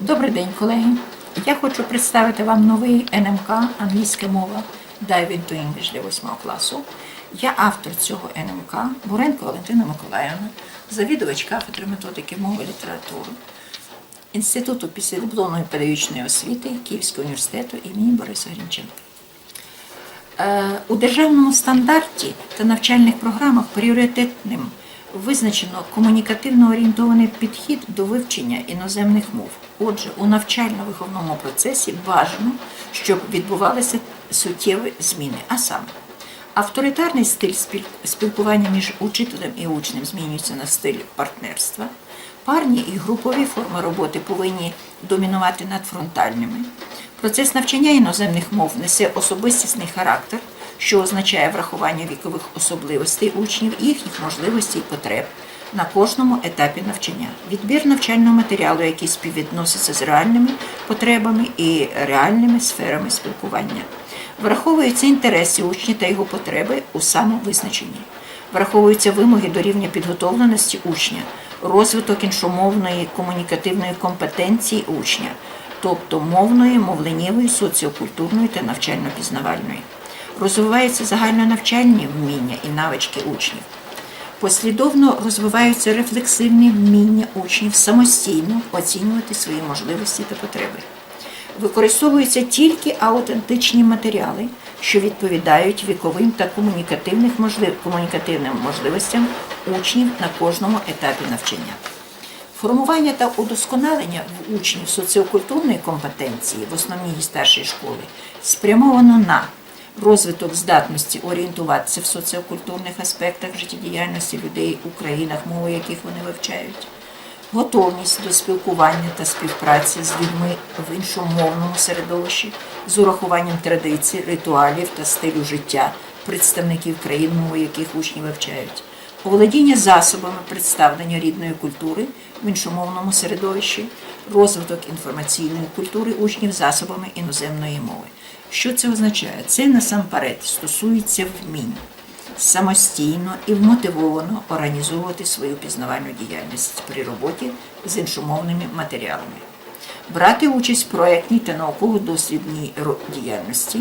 Добрий день, колеги. Я хочу представити вам новий НМК англійська мова Dive into English для 8 класу. Я автор цього НМК Буренко Валентина Миколаївна, завідувач кафедри методики мови і літератури Інституту післядипломної педагогічної освіти Київського університету імені Бориса Грінченка. Е, У державному стандарті та навчальних програмах пріоритетним визначено комунікативно орієнтований підхід до вивчення іноземних мов. Отже, у навчально-виховному процесі бажано, щоб відбувалися суттєві зміни, а саме авторитарний стиль спілкування між учителем і учнем змінюється на стиль партнерства. Парні і групові форми роботи повинні домінувати над фронтальними. Процес навчання іноземних мов несе особистісний характер, що означає врахування вікових особливостей учнів, їхніх можливостей і потреб на кожному етапі навчання. Відбір навчального матеріалу, який співвідноситься з реальними потребами і реальними сферами спілкування. Враховуються інтереси учня та його потреби у самовизначенні. Враховуються вимоги до рівня підготовленості учня, розвиток іншомовної комунікативної компетенції учня, тобто мовної, мовленнєвої, соціокультурної та навчально-пізнавальної. Розвиваються загальнонавчальні вміння і навички учнів. Послідовно розвиваються рефлексивні вміння учнів самостійно оцінювати свої можливості та потреби. Використовуються тільки аутентичні матеріали, що відповідають віковим та комунікативним можливостям учнів на кожному етапі навчання. Формування та удосконалення в учнів соціокультурної компетенції в основній і старшій школі спрямовано на розвиток здатності орієнтуватися в соціокультурних аспектах життєдіяльності людей у країнах, мови яких вони вивчають, готовність до спілкування та співпраці з людьми в іншомовному середовищі з урахуванням традицій, ритуалів та стилю життя представників країн, мови яких учні вивчають, оволодіння засобами представлення рідної культури в іншомовному середовищі, розвиток інформаційної культури учнів засобами іноземної мови. Що це означає? Це насамперед стосується вмінь самостійно і вмотивовано організовувати свою пізнавальну діяльність при роботі з іншомовними матеріалами, брати участь в проєктній та науково-дослідній діяльності,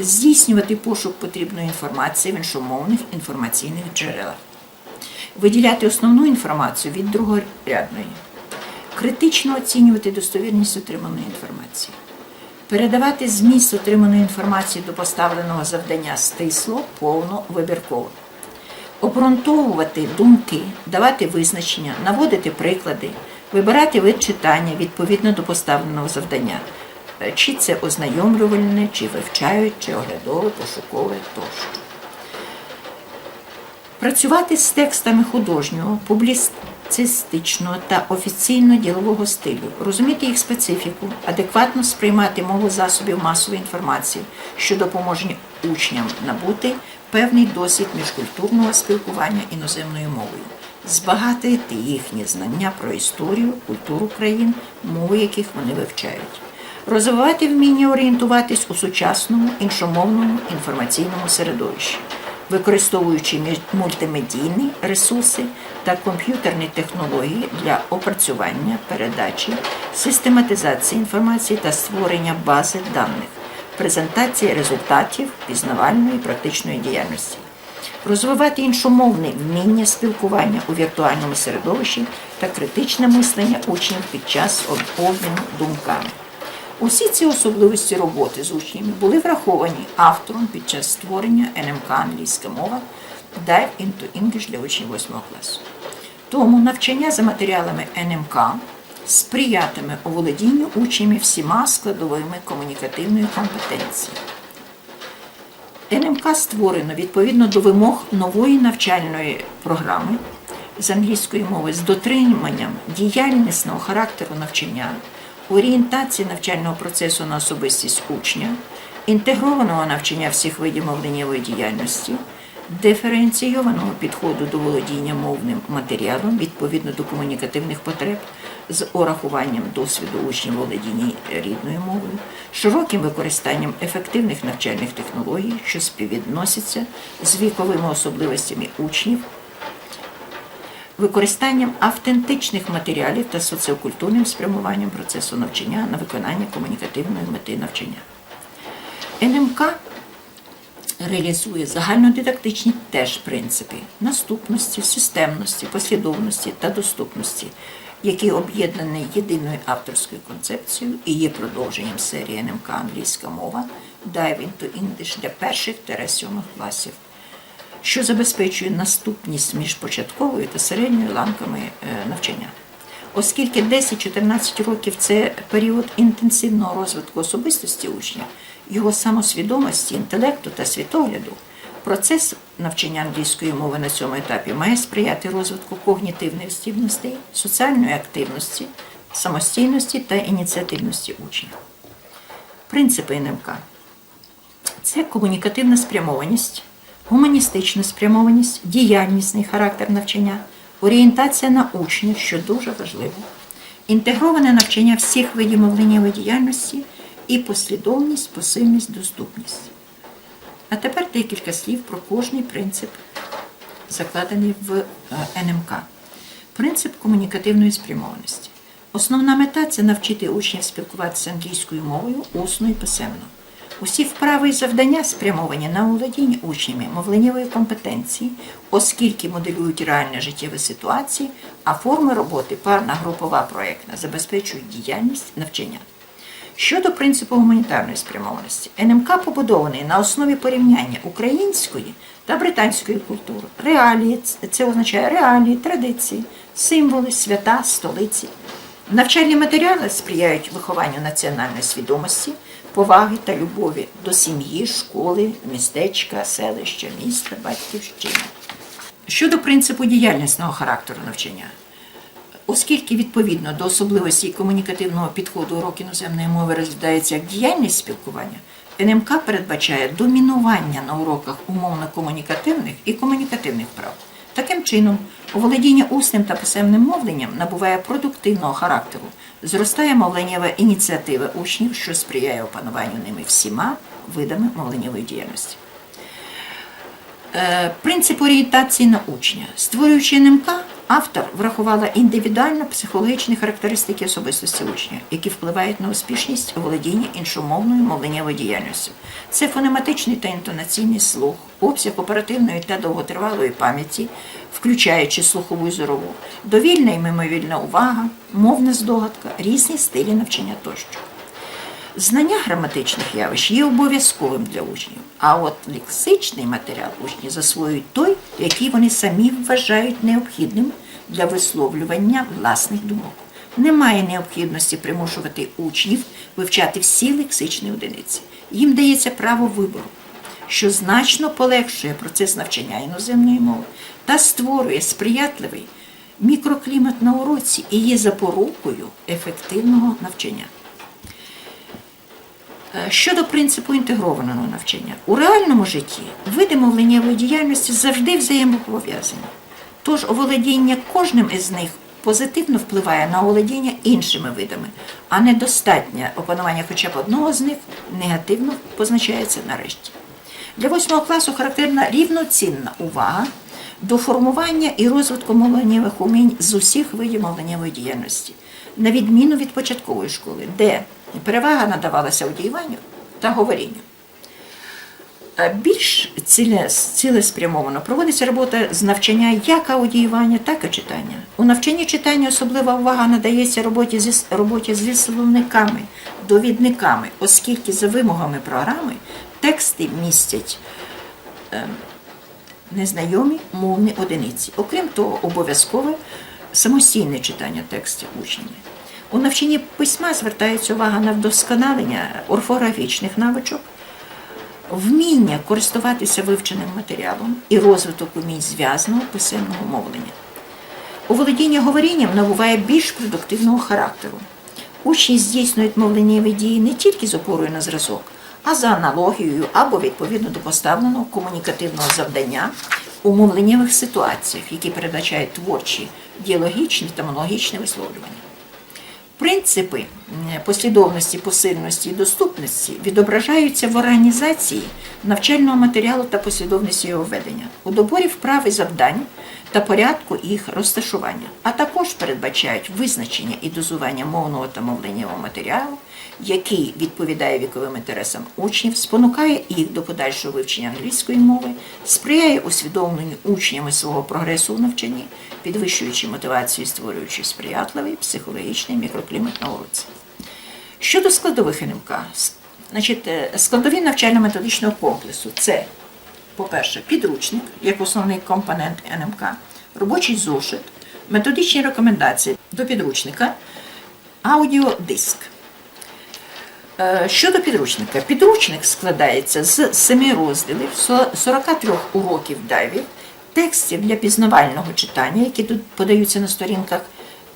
здійснювати пошук потрібної інформації в іншомовних інформаційних джерелах, виділяти основну інформацію від другорядної, критично оцінювати достовірність отриманої інформації. Передавати зміст отриманої інформації до поставленого завдання стисло, повно, вибірково. Обґрунтовувати думки, давати визначення, наводити приклади, вибирати вид читання відповідно до поставленого завдання. Е, Чи це ознайомлювальне, чи вивчають, чи оглядове, пошукове тощо. Працювати з текстами художнього, публіцистичного та офіційно-ділового стилю, розуміти їх специфіку, адекватно сприймати мову засобів масової інформації, що допоможе учням набути певний досвід міжкультурного спілкування іноземною мовою, збагатити їхні знання про історію, культуру країн, мови яких вони вивчають розвивати вміння орієнтуватись у сучасному іншомовному інформаційному середовищі, використовуючи мультимедійні ресурси та комп'ютерні технології для опрацювання, передачі, систематизації інформації та створення бази даних, презентації результатів пізнавальної практичної діяльності розвивати іншомовне вміння спілкування у віртуальному середовищі та критичне мислення учнів під час обміну думками. Усі ці особливості роботи з учнями були враховані автором під час створення НМК англійська мова Dive into English для учнів 8 класу. Тому навчання за матеріалами НМК сприятиме оволодінню учнями всіма складовими комунікативної компетенції. НМК створено відповідно до вимог нової навчальної програми з англійської мови з дотриманням діяльнісного характеру навчання, орієнтації навчального процесу на особистість учня, інтегрованого навчання всіх видів мовленнєвої діяльності, диференційованого підходу до володіння мовним матеріалом відповідно до комунікативних потреб з урахуванням досвіду учнів володіння рідною мовою, широким використанням ефективних навчальних технологій, що співвідносяться з віковими особливостями учнів, використанням автентичних матеріалів та соціокультурним спрямуванням процесу навчання на виконання комунікативної мети навчання. НМК реалізує загальнодидактичні теж принципи наступності, системності, послідовності та доступності, які об'єднані єдиною авторською концепцією і є продовженням серії НМК англійська мова Dive into English для перших та сьомих класів, що забезпечує наступність між початковою та середньою ланками е, навчання. Оскільки 10-14 років це період інтенсивного розвитку особистості учня, його самосвідомості, інтелекту та світогляду, процес навчання англійської мови на цьому етапі має сприяти розвитку когнітивних здібностей, соціальної активності, самостійності та ініціативності учня. Принципи НМК це комунікативна спрямованість, гуманістична спрямованість, діяльнісний характер навчання, орієнтація на учнів, що дуже важливо, інтегроване навчання всіх видів мовленнєвої діяльності і послідовність, посильність, доступність. А тепер декілька слів про кожний принцип, закладений в е, НМК. Принцип комунікативної спрямованості. Основна мета це навчити учнів спілкуватися англійською мовою усно і писемно. Усі вправи і завдання спрямовані на володіння учнями мовленнєвої компетенції, оскільки моделюють реальні життєві ситуації, а форми роботи парна групова проєктна забезпечують діяльність навчання. Щодо принципу гуманітарної спрямованості, НМК побудований на основі порівняння української та британської культури. Реалії це означає реалії, традиції, символи, свята, столиці. Навчальні матеріали сприяють вихованню національної свідомості, поваги та любові до сім'ї, школи, містечка, селища, міста, батьківщини. Щодо принципу діяльнісного характеру навчання, Оскільки відповідно до особливості комунікативного підходу урок іноземної мови розглядається як діяльність спілкування, НМК передбачає домінування на уроках умовно-комунікативних і комунікативних прав. Таким чином, оволодіння усним та писемним мовленням набуває продуктивного характеру, зростає мовленнєва ініціатива учнів, що сприяє опануванню ними всіма видами мовленнєвої діяльності. Е, Принцип орієнтації на учня. Створюючи НМК, автор врахувала індивідуально-психологічні характеристики особистості учня, які впливають на успішність у володінні іншомовною мовленнєвою діяльністю. Це фонематичний та інтонаційний слух, обсяг оперативної та довготривалої пам'яті, включаючи слухову і зорову, довільна і мимовільна увага, мовна здогадка, різні стилі навчання тощо. Знання граматичних явищ є обов'язковим для учнів, а от лексичний матеріал учні засвоюють той, який вони самі вважають необхідним для висловлювання власних думок. Немає необхідності примушувати учнів вивчати всі лексичні одиниці. Їм дається право вибору, що значно полегшує процес навчання іноземної мови та створює сприятливий мікроклімат на уроці і є запорукою ефективного навчання. Е, Щодо принципу інтегрованого навчання, у реальному житті види мовленнєвої діяльності завжди взаємопов'язані. Тож оволодіння кожним із них позитивно впливає на оволодіння іншими видами, а недостатнє опанування хоча б одного з них негативно позначається нарешті. Для восьмого класу характерна рівноцінна увага до формування і розвитку мовленнєвих умінь з усіх видів мовленнєвої діяльності, на відміну від початкової школи, де перевага надавалася одіюванню та говорінню. Більш цілеспрямовано проводиться робота з навчання як аудіювання, так і читання. У навчанні читання особлива увага надається роботі зі, роботі зі словниками, довідниками, оскільки за вимогами програми тексти містять е, незнайомі мовні одиниці. Окрім того, обов'язкове самостійне читання текстів учнями. У навчанні письма звертається увага на вдосконалення орфографічних навичок, вміння користуватися вивченим матеріалом і розвиток умінь зв'язного писемного мовлення. У володіння говорінням набуває більш продуктивного характеру. Учні здійснюють мовленнєві дії не тільки з опорою на зразок, а за аналогією або відповідно до поставленого комунікативного завдання у мовленнєвих ситуаціях, які передбачають творчі, діалогічні та монологічні висловлювання. Принципи послідовності, посильності і доступності відображаються в організації навчального матеріалу та послідовності його ведення, у доборі вправ і завдань та порядку їх розташування, а також передбачають визначення і дозування мовного та мовленнєвого матеріалу, який відповідає віковим інтересам учнів, спонукає їх до подальшого вивчення англійської мови, сприяє усвідомленню учнями свого прогресу у навчанні, підвищуючи мотивацію, створюючи сприятливий психологічний мікроклімат на уроці. Щодо складових НМК, значить, е, складові навчально-методичного комплексу це, по-перше, підручник як основний компонент НМК, робочий зошит, методичні рекомендації до підручника, аудіодиск. Е, Щодо підручника, підручник складається з семи розділів, 43 уроків дайвів, текстів для пізнавального читання, які тут подаються на сторінках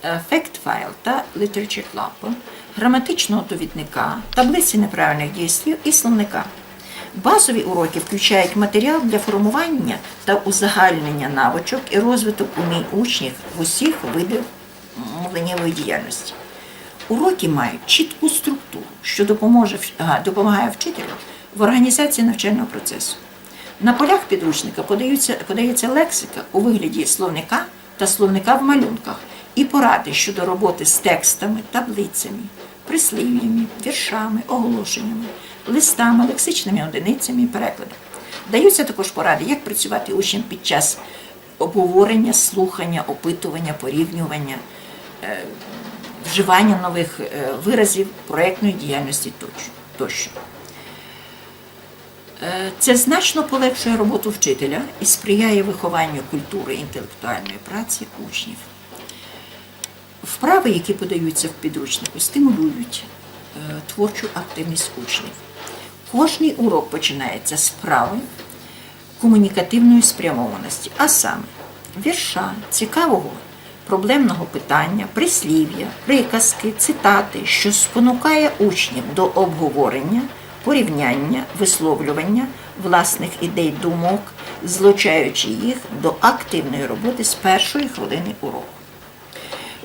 е, Fact File та Literature Club, граматичного довідника, таблиці неправильних дійслів і словника. Базові уроки включають матеріал для формування та узагальнення навичок і розвиток умінь учнів в усіх видах мовленнєвої діяльності. Уроки мають чітку структуру, що допоможе, допомагає вчителю в організації навчального процесу. На полях підручника подаються, подається лексика у вигляді словника та словника в малюнках і поради щодо роботи з текстами, таблицями, прислів'ями, віршами, оголошеннями, листами, лексичними одиницями і перекладом. Даються також поради, як працювати учням під час обговорення, слухання, опитування, порівнювання вживання нових е, виразів проєктної діяльності тощо. Е, Це значно полегшує роботу вчителя і сприяє вихованню культури інтелектуальної праці учнів. Вправи, які подаються в підручнику, стимулюють е, творчу активність учнів. Кожний урок починається з вправи комунікативної спрямованості, а саме вірша, цікавого проблемного питання, прислів'я, приказки, цитати, що спонукає учнів до обговорення, порівняння, висловлювання власних ідей думок, злучаючи їх до активної роботи з першої хвилини уроку.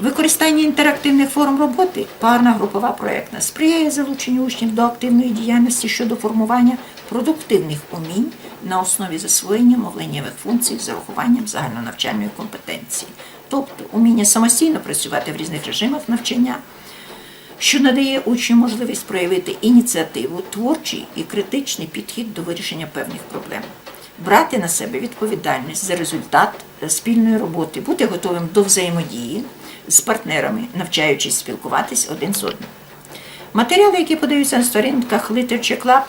Використання інтерактивних форм роботи, парна групова проєктна, сприяє залученню учнів до активної діяльності щодо формування продуктивних умінь на основі засвоєння мовленнєвих функцій з урахуванням загальнонавчальної компетенції, тобто уміння самостійно працювати в різних режимах навчання, що надає учню можливість проявити ініціативу, творчий і критичний підхід до вирішення певних проблем, брати на себе відповідальність за результат спільної роботи, бути готовим до взаємодії з партнерами, навчаючись спілкуватись один з одним. Матеріали, які подаються на сторінках Literature Club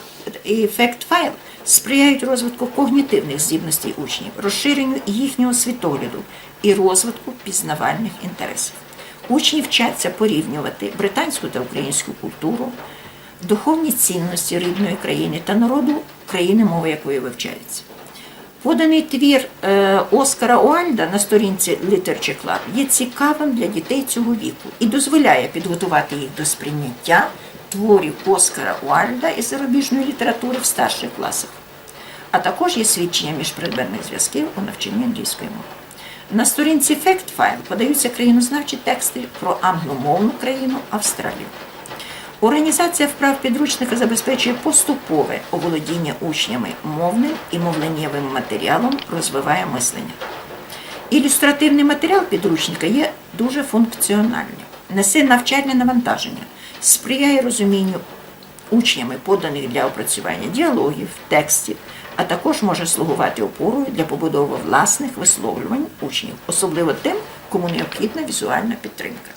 і Fact File, сприяють розвитку когнітивних здібностей учнів, розширенню їхнього світогляду і розвитку пізнавальних інтересів. Учні вчаться порівнювати британську та українську культуру, духовні цінності рідної країни та народу країни, мова якої вивчається. Поданий твір е, Оскара Уальда на сторінці Literature Club є цікавим для дітей цього віку і дозволяє підготувати їх до сприйняття творів Оскара Уальда із зарубіжної літератури в старших класах, а також є свідчення міжпредметних зв'язків у навчанні англійської мови. На сторінці Fact File подаються країнознавчі тексти про англомовну країну Австралію. Організація вправ підручника забезпечує поступове оволодіння учнями мовним і мовленнєвим матеріалом, розвиває мислення. Ілюстративний матеріал підручника є дуже функціональним, несе навчальне навантаження, сприяє розумінню учнями поданих для опрацювання діалогів, текстів, а також може слугувати опорою для побудови власних висловлювань учнів, особливо тим, кому необхідна візуальна підтримка.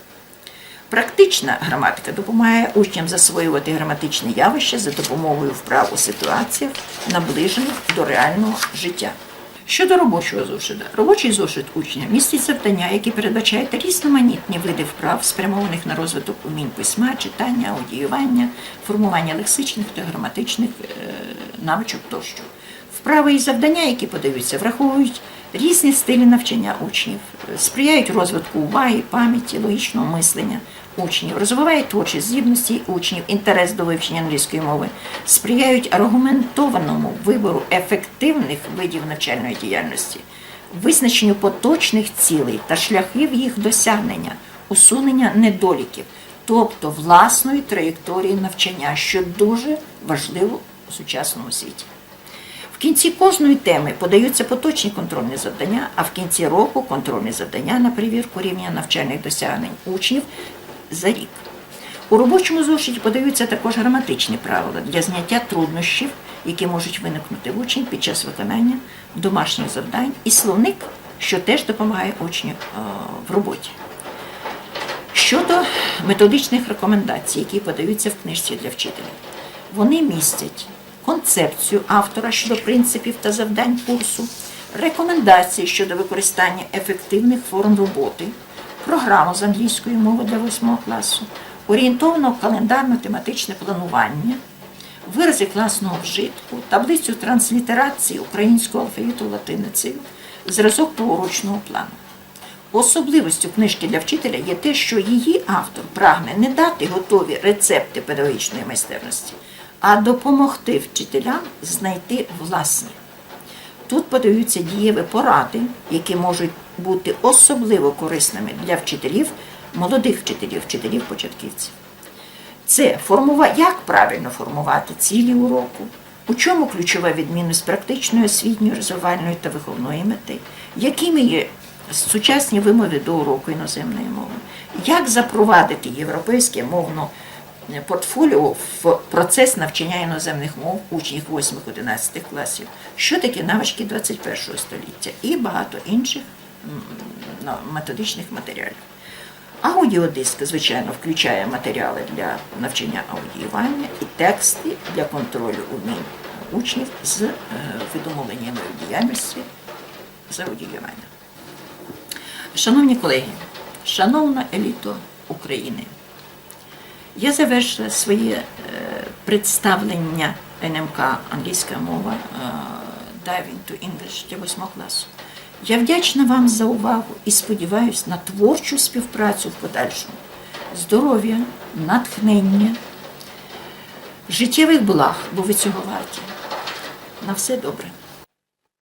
Практична граматика допомагає учням засвоювати граматичне явище за допомогою вправ у ситуаціях, наближених до реального життя. Щодо робочого зошита, робочий зошит учня містить завдання, які передбачають різноманітні види вправ, спрямованих на розвиток умінь письма, читання, аудіювання, формування лексичних та граматичних е, навичок тощо. Вправи і завдання, які подаються, враховують різні стилі навчання учнів, сприяють розвитку уваги, пам'яті, логічного мислення учнів, розвивають творчі здібності учнів, інтерес до вивчення англійської мови, сприяють аргументованому вибору ефективних видів навчальної діяльності, визначенню поточних цілей та шляхів їх досягнення, усунення недоліків, тобто власної траєкторії навчання, що дуже важливо у сучасному світі. В кінці кожної теми подаються поточні контрольні завдання, а в кінці року контрольні завдання на перевірку рівня навчальних досягнень учнів за рік. У робочому зошиті подаються також граматичні правила для зняття труднощів, які можуть виникнути в учнів під час виконання домашніх завдань, і словник, що теж допомагає учню е, в роботі. Щодо методичних рекомендацій, які подаються в книжці для вчителів, вони містять концепцію автора щодо принципів та завдань курсу, рекомендації щодо використання ефективних форм роботи, програму з англійської мови для 8 класу, орієнтовно календарно-тематичне планування, вирази класного вжитку, таблицю транслітерації українського алфавіту латиницею, зразок поурочного плану. Особливістю книжки для вчителя є те, що її автор прагне не дати готові рецепти педагогічної майстерності, а допомогти вчителям знайти власні. Тут подаються дієві поради, які можуть бути особливо корисними для вчителів, молодих вчителів, вчителів початківців. Це формува... як правильно формувати цілі уроку, у чому ключова відмінність практичної, освітньої, розвивальної та виховної мети, якими є сучасні вимови до уроку іноземної мови, як запровадити європейське мовно портфоліо в процес навчання іноземних мов учнів 8-11 класів, що таке навички 21 століття і багато інших методичних матеріалів. Аудіодиск, звичайно, включає матеріали для навчання аудіювання і тексти для контролю умінь учнів з е, видумовленням діяльності з аудіювання. Шановні колеги, шановна еліто України, я завершила своє е, представлення НМК англійська мова е, Diving to English для 8 класу. Я вдячна вам за увагу і сподіваюся на творчу співпрацю в подальшому. Здоров'я, натхнення, життєвих благ, бо ви цього варті. На все добре.